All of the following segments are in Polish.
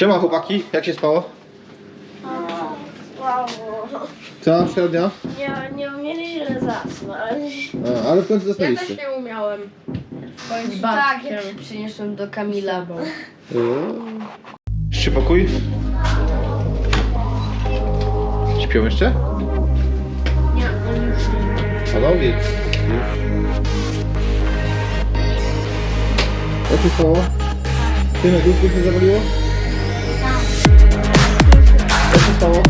Siema chłopaki, jak się spało? Wow. Co, średnio? Nie, nie umieli źle zasnąć. A, ale w końcu Ja też zasnęliście. nie umiałem. Z Tak, jak się przyniosłem do Kamila, bo... Jeszcze pokój? Śpią jeszcze? Nie, on już nie. Panowie. Jak się spało? Ty na główkę się zawaliło? Jak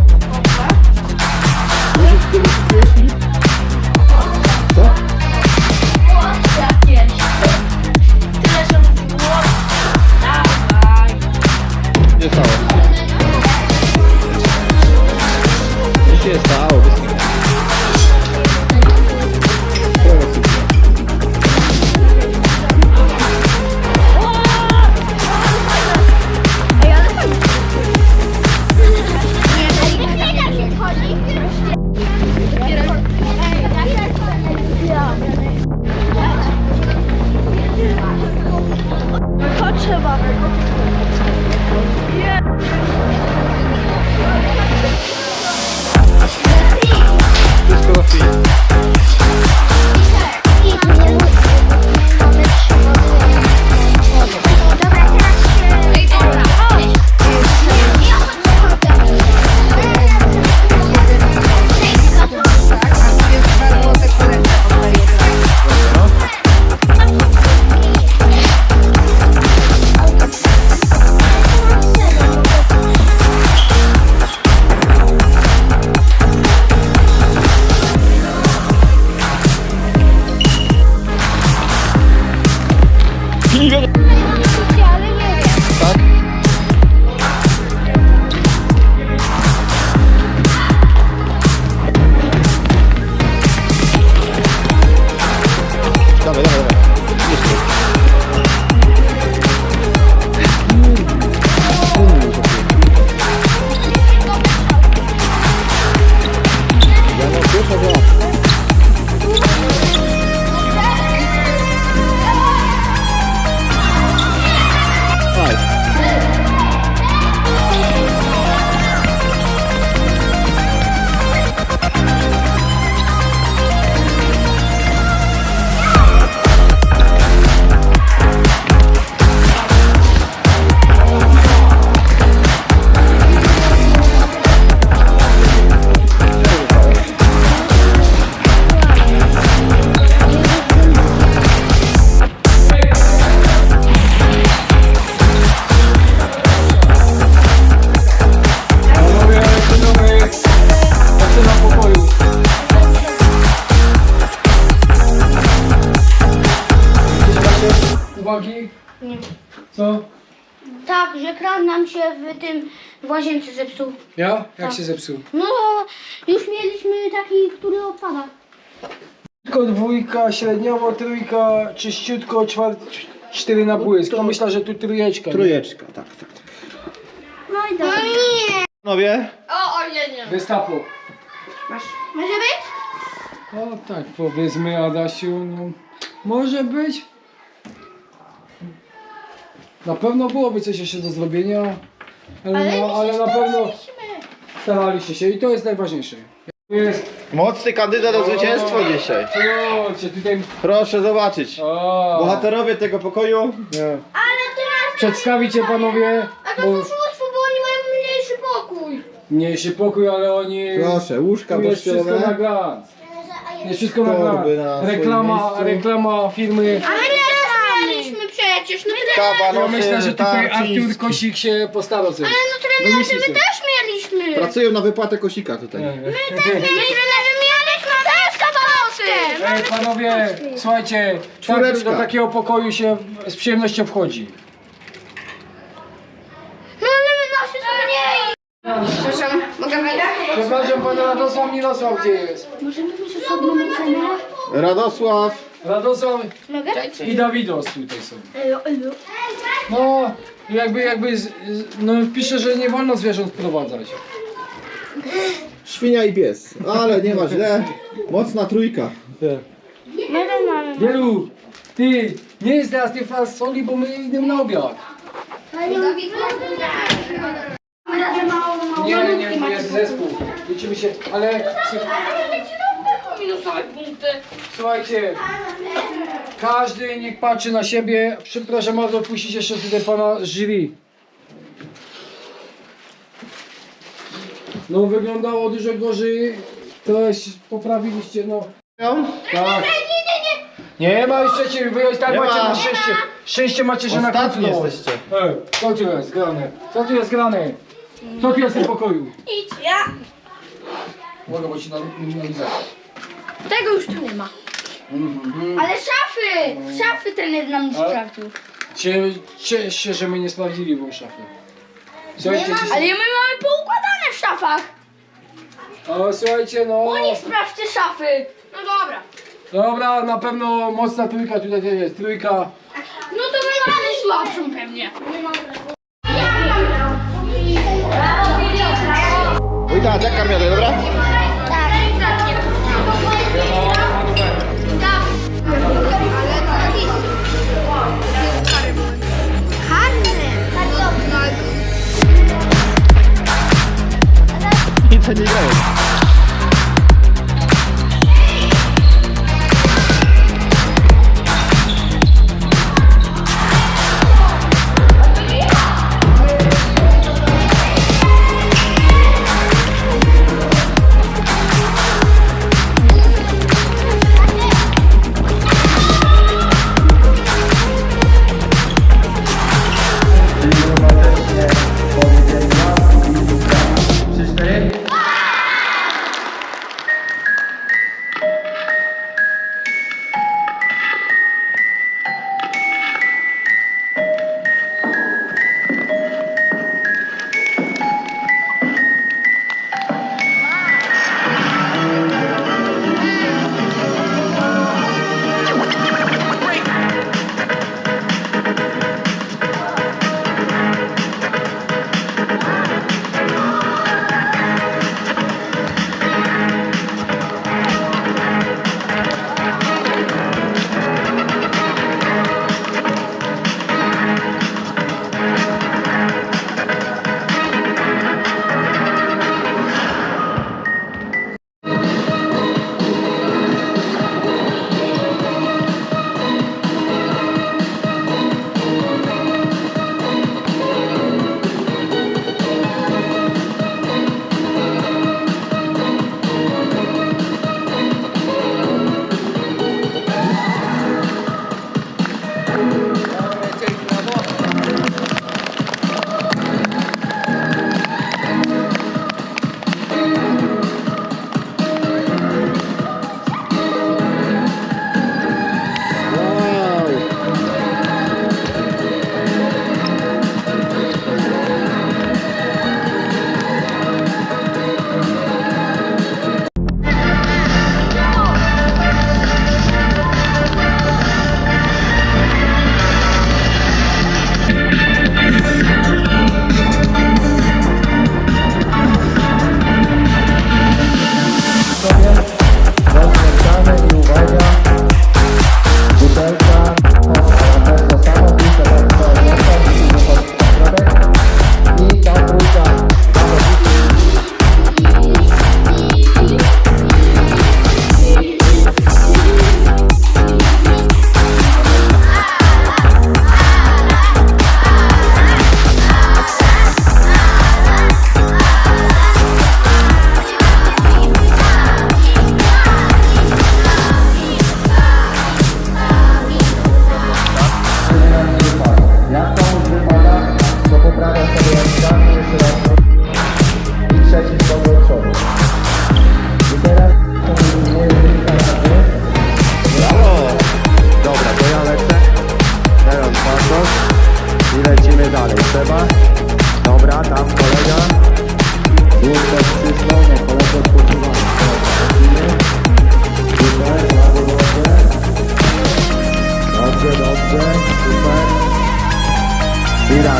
Tak, że kran nam się w tym w łazience zepsuł. Ja? Jak się zepsuł? No, już mieliśmy taki, który odpada. Tylko dwójka, średniowo trójka, czyściutko, czwart, cztery na błysk. No myślę, że tu trójeczka. nie? Trójeczka, tak, tak, tak. No i dobra. No nie. Panowie, O, o nie, nie. Wystapu. Może być? No tak, powiedzmy Adasiu, no może być. Na pewno byłoby coś jeszcze do zrobienia, ale, no, ale na pewno staraliście się i to jest najważniejsze. Jest, mocny kandydat o zwycięstwo dzisiaj. chodźcie tutaj. Proszę zobaczyć. O, Bohaterowie tego pokoju. nie. Ale teraz... Przedstawicie panowie, A to bo jest oszustwo, bo oni mają mniejszy pokój. mniejszy pokój, ale oni... Proszę, łóżka Tu jest wszystko na glans. Jest wszystko na Torby na glans. swoim Reklama, miejscu. reklama firmy. Ale przecież, no teraz... Ja myślę, że tutaj. Artur Kosik się postarał coś. Ale no trenerze Wymyśli my też mieliśmy. Pracują na wypłatę kosika tutaj. My trenerze mieliśmy też kabanosy. Ej, panowie, słuchajcie, tak, Czwóreczka. do takiego pokoju się z przyjemnością wchodzi. No ale my nasze są mniej. Przepraszam, mogę wyjść? Przepraszam, pan Radosław Mirosław gdzie jest? Możemy mieć osobną ocenę? Radosław. Radosław Mogę? i Dawidos tutaj są. No, jakby, jakby, z, z, no pisze, że nie wolno zwierząt wprowadzać. Świnia i pies. Ale nie ma źle. Mocna trójka. Mamy, mamy. Wielu, ty, nie jest teraz tej fasoli, bo my idziemy na obiad. Nie, nie, to jest zespół. Liczymy się, ale Minusowe punkty. słuchajcie, każdy niech patrzy na siebie. Przepraszam bardzo, puścić jeszcze tutaj pana z jury. No wyglądało dużo gorzej, to jest, poprawiliście, no. Tak. Nie ma już trzeciej, wy tak Nie macie ma. na szczęście. Szczęście macie, że na końcu Ostatni jesteście. Ej, co tu jest grane? Co tu jest grane? Co tu jest w tym pokoju? Idź, ja. Mogę bo ci na, na lizać. Tego już tu nie ma. Ale szafy! Szafy trener nam nie A? sprawdził. Cie- Ciesz się, że my nie sprawdzili wam szafy. Słuchajcie. Ale my mamy poukładane w szafach. O, słuchajcie, no... Oni sprawdźcie szafy. No dobra. Dobra, na pewno mocna trójka tutaj jest, trójka. No to my mamy słabszą pewnie. Wójta, jak kamionet, dobra? I to nie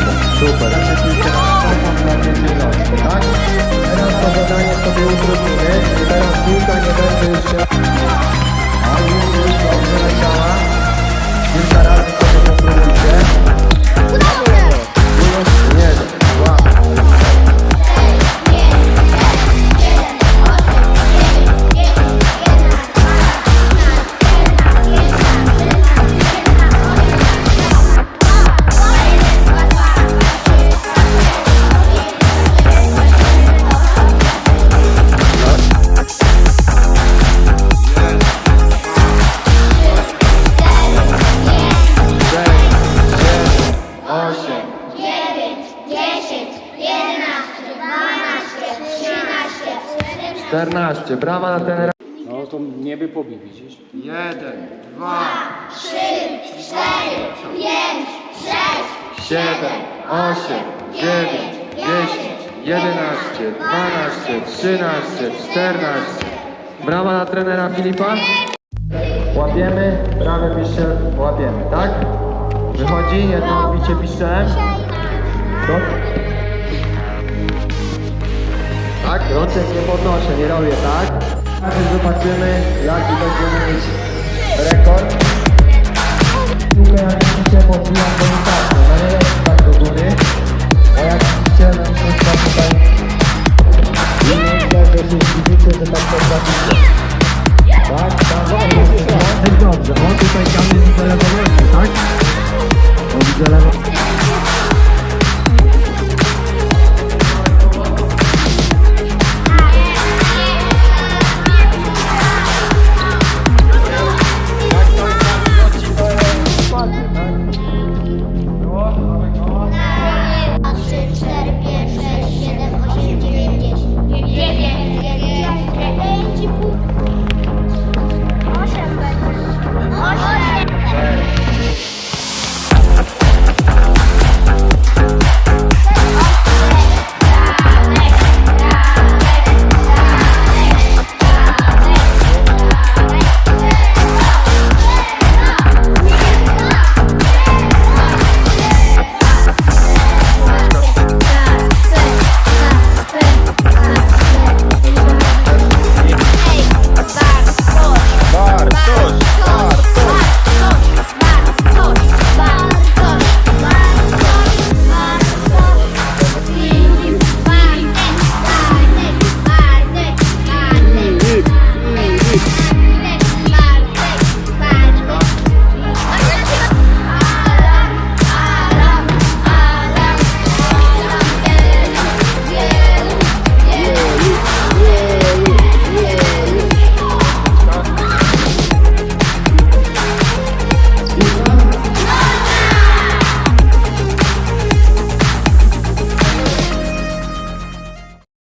Brawo, super. Tak? Teraz to zadanie sobie utrudnimy. Teraz piłka nie będzie już się... A już piłka odleciała. Kilka razy sobie popróbujcie. Brawo! 14. Brawa dla trenera. No to nie by pobił, widzisz? 1, 2, 3, 4, 5, 6, 7, 8, 9, 10, 11, 12, 13, 14. Brawa dla trenera Filipa. Łapiemy, prawy piszczel, łapiemy, tak? Wychodzi, jedno bicie piszczelem. Do... Tak, rączek nie podnoszę, nie robię, tak? Zobaczymy, jaki będziemy mieć rekord. Piłkę jak widzicie podbijam delikatnie, no nie jest tak do góry, bo jak widzicie, no chyba tutaj i myślę, że się zdziwicie, że tak potraficie. Tak, tam jest